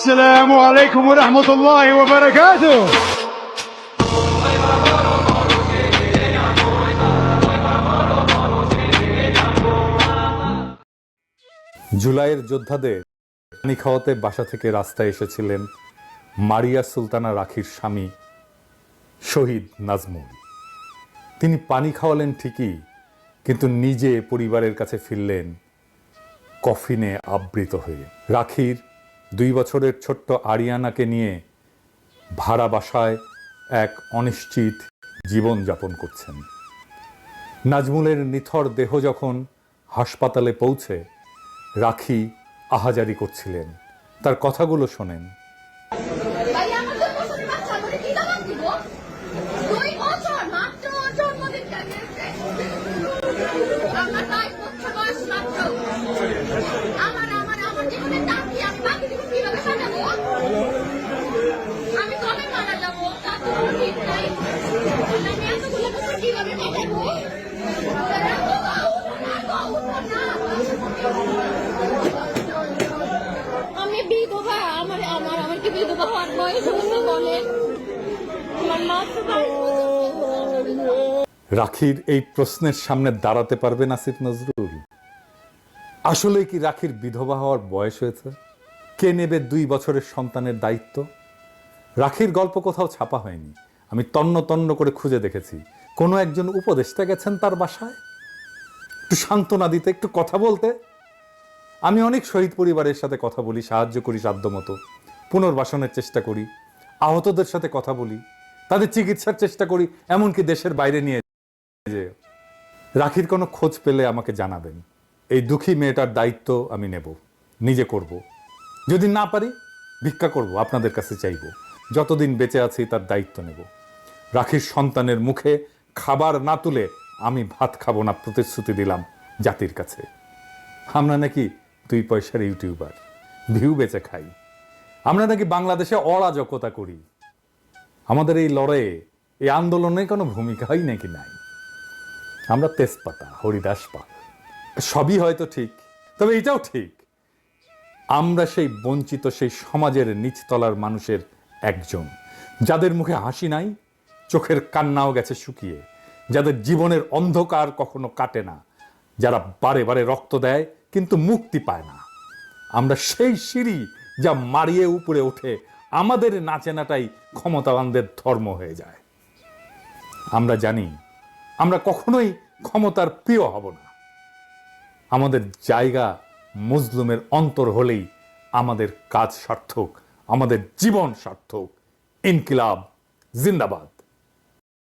السلام عليكم ورحمة الله وبركاته জুলাইয়ের যোদ্ধাদের পানি খাওয়াতে বাসা থেকে রাস্তায় এসেছিলেন মারিয়া সুলতানা রাখির স্বামী শহীদ নাজমুল তিনি পানি খাওয়ালেন ঠিকই কিন্তু নিজে পরিবারের কাছে ফিরলেন কফিনে আবৃত হয়ে রাখির দুই বছরের ছোট্ট আরিয়ানাকে নিয়ে ভাড়া বাসায় এক অনিশ্চিত জীবন যাপন করছেন। নাজমুলের নিথর দেহ যখন হাসপাতালে পৌঁছে, রাখি আহাজারি করছিলেন। তার কথাগুলো শোনেন দুই বছরের বাচ্চা আমাকে কি দাবার দিব দুই বছর মাত্র ওর জন্মদিন কাটিয়েছে আমার বাইশ বছর বয়স মাত্র আমার আমার আমার জীবনের দাম কি আমি বাকি জীবন কীভাবে সাজাবো আমি কবে মারা যাব তা তো কোনো ঠিক নাই আমি এতগুলো বছর কীভাবে কাটাবো আমি বিধবা, আমার আমার আমার কি বিধবা হওয়ার বয়স হয়েছে বলেন রাখির এই প্রশ্নের সামনে দাঁড়াতে পারবেন আসিফ নজরুল? আসলে কি রাখির বিধবা হওয়ার বয়স হয়েছে? কে নেবে দুই বছরের সন্তানের দায়িত্ব? রাখির গল্প কোথাও ছাপা হয়নি। আমি তন্ন তন্ন করে খুঁজে দেখেছি। কোনো একজন উপদেষ্টা গেছেন তার বাসায়? একটু সান্ত্বনা দিতে, একটু কথা বলতে। আমি অনেক শহীদ পরিবারের সাথে কথা বলি, সাহায্য করি সাধ্যমতো পুনর্বাসনের চেষ্টা করি, আহতদের সাথে কথা বলি, তাদের চিকিৎসার চেষ্টা করি, এমনকি দেশের বাইরে নিয়ে যে রাখির কোনো খোঁজ পেলে আমাকে জানাবেন। এই দুঃখী মেয়েটার দায়িত্ব আমি নেব, নিজে করব। যদি না পারি, ভিক্ষা করব, আপনাদের কাছে চাইব। যতদিন বেঁচে আছি তার দায়িত্ব নেব। রাখির সন্তানের মুখে খাবার না তুলে আমি ভাত খাব না প্রতিশ্রুতি দিলাম জাতির কাছে। আমরা নাকি দুই পয়সার ইউটিউবার, ভিউ বেচে খাই। আমরা নাকি বাংলাদেশে অরাজকতা করি। আমাদের এই লড়াইয়ে, এই আন্দোলনে কোনো ভূমিকাই নাকি নাই। আমরা তেজপাতা, হরিদাস পাল, সবই হয়তো ঠিক, তবে এটাও ঠিক। আমরা সেই বঞ্চিত, সেই সমাজের নিচতলার মানুষের একজন, যাদের মুখে হাসি নাই চোখের কান্নাও গেছে শুকিয়ে, যাদের জীবনের অন্ধকার কখনো কাটে না, যারা বারে বারে রক্ত দেয় কিন্তু মুক্তি পায় না। আমরা সেই সিঁড়ি যা মারিয়ে উপরে ওঠে, আমাদের নাচেনাটাই ক্ষমতাবানদের ধর্ম হয়ে যায়। আমরা জানি, আমরা কখনোই ক্ষমতার প্রিয় হব না। আমাদের জায়গা মুসলুমের অন্তর হলেই আমাদের কাজ সার্থক, আমাদের জীবন সার্থক। ইনকিলাব, জিন্দাবাদ।